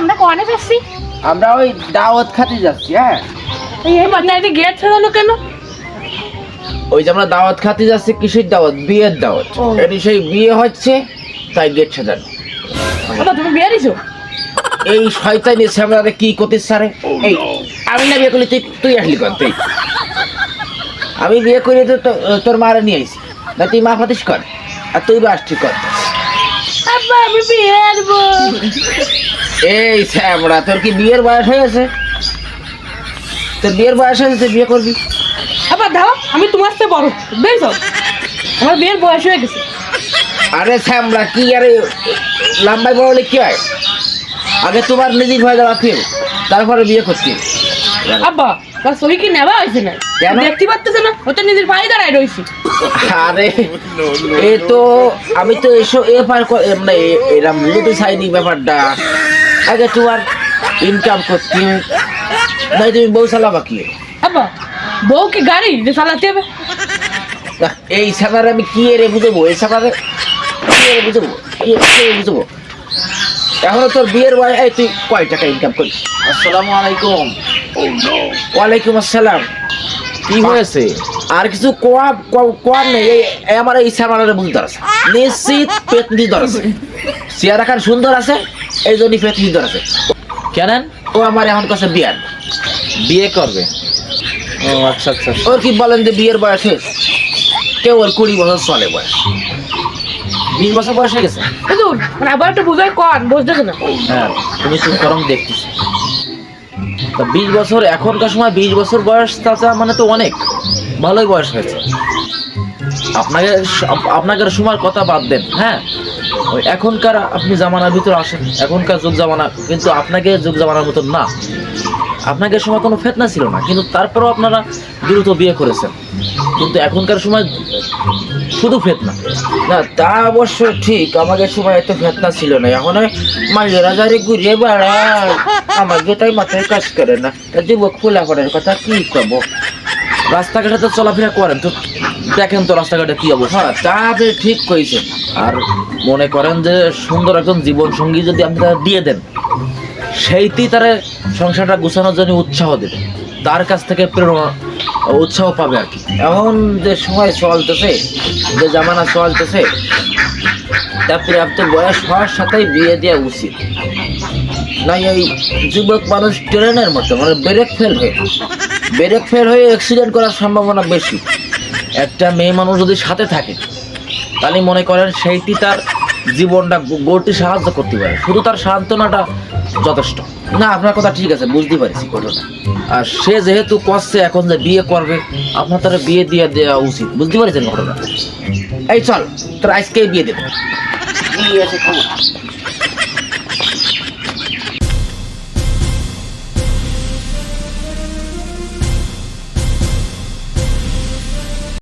আমরা কোয়ানে যাচ্ছি? আমরা ওই দাওয়াত খাতে যাচ্ছি হ্যাঁ। এই এটা গেট ছেড়ালো কেন? ওই যে আমরা দাওয়াত খাতে যাচ্ছি কিসের দাওয়াত? বিয়ের দাওয়াত। এটি সেই বিয়ে হচ্ছে তাই গেট সাজানো আব্বা তুমি বিয়ে দিছো? এই শয়তান এসে আমরা কি করতে সারে? এই আমি না বিয়ে করলি তুই তুই আসলি কর তুই। আমি বিয়ে করে তো তোর মারা নিয়ে আইছি। না তুই মা ফাতিস কর। আর তুই বা আসছি কর। আমি বিয়ে এই শ্যামড়া তোর কি বিয়ের বয়স হয়েছে তোর বিয়ের বয়স হয়েছে তুই বিয়ে করবি? আব্বা দাও আমি তোমার চেয়ে বড় বুঝছ? আমার বিয়ের বয়স হয়ে গেছে। আরে শ্যামড়া কি আরে লম্বাই বড় হলে কি হয়? আগে তোমার নিজের ভয় যাওয়া কেউ তারপরে বিয়ে করছি। আব্বা তার সহি কি নেওয়া হয়েছে না? দেখতে পাচ্তেছে না ও তো নিজের পায়ে দাঁড়ায় রয়েছে। আরে এ তো আমি তো এসো এ পার মানে এরম লুটু সাইনি ব্যাপারটা। আগে তোমার ইনকাম করতে নাই তুমি বউ চালাবা কি? আব্বা বউ কি গাড়ি? যে চালাতে হবে। এই সামারে আমি কি এরে বুঝব? এই সামারে কি এরে বুঝব? কি বুঝব? এখনও তোর বিয়ের বয়স এই তুই কয় টাকা ইনকাম করিস? আসসালামু আলাইকুম। ওয়ালাইকুম আসসালাম। কি হয়েছে? আর কিছু কোয়া কোয়া- কোয়ার নেই এই আমার এই সামারে বুঝতে আছে নিশ্চিত পেতনি দর আছে চেয়ার রাখার সুন্দর আছে এই জন্যই পেতনি দর আছে কেন ও আমার এখন কাছে বিয়ার বিয়ে করবে। ও আচ্ছা আচ্ছা। ওর কি বলেন যে বিয়ের বয়স শেষ কেউ ওর কুড়ি বছর চলে বয়স। বিশ বছর বয়স হয়ে গেছে? হুজুর মানে আবার একটু বুঝাই কন বুঝতেছে না। হ্যাঁ তুমি চুপ করম দেখতেছি। তা বিশ বছর, এখনকার সময় বিশ বছর বয়স চাচা মানে তো অনেক। ভালোই বয়স হয়েছে। আপনাকে আপনাকে সময়ের কথা বাদ দেন হ্যাঁ? ওই এখনকার আপনি জামানার ভিতরে আসেন, এখনকার যুগ জামানা, কিন্তু আপনাকে যুগ জামানার মতন না। আপনাকে সময় কোনো ফেতনা ছিল না, কিন্তু তারপরেও আপনারা দ্রুত বিয়ে করেছেন। কিন্তু এখনকার সময় শুধু ফেতনা। না, তা অবশ্য ঠিক, আমাদের সময় এত ফেতনা ছিল না। এখন মাঝেরা যারে ঘুরিয়ে বেড়ায়। আমাকে তাই মাথায় কাজ করে না। তা যুবক ফুলাফানের কথা কি কব? রাস্তাঘাটে তো চলাফেরা করেন তো। দেখেন তো রাস্তাঘাটে কি অবস্থা। হ্যাঁ তা আপনি ঠিক কইছেন। আর মনে করেন যে সুন্দর একজন জীবন সঙ্গী যদি আপনি তাকে দিয়ে দেন সেইটি তার সংসারটা গুছানোর জন্য উৎসাহ দেবে। তার কাছ থেকে প্রেরণা, উৎসাহ পাবে আর কি। এখন যে সময় চলতেছে, যে জামানা চলতেছে তারপরে আপনার বয়স হওয়ার সাথেই বিয়ে দেওয়া উচিত। না, এই যুবক মানুষ ট্রেনের মতো মানে ব্রেক ফেল হয়ে। ব্রেক ফেল হয়ে অ্যাক্সিডেন্ট করার সম্ভাবনা বেশি। একটা মেয়ে মানুষ যদি সাথে থাকে, তাহলে মনে করেন সেইটি তার জীবনটা গড়তে সাহায্য করতে পারে। শুধু তার সান্ত্বনাটা যথেষ্ট। না, আপনার কথা ঠিক আছে, বুঝতে পারছি ঘটনা আর সে যেহেতু করছে, এখন যে বিয়ে করবে, আপনার তার বিয়ে দিয়ে দেওয়া উচিত। বুঝতে পারছেন ঘটনা এই চল, তোর আজকেই বিয়ে দেবো।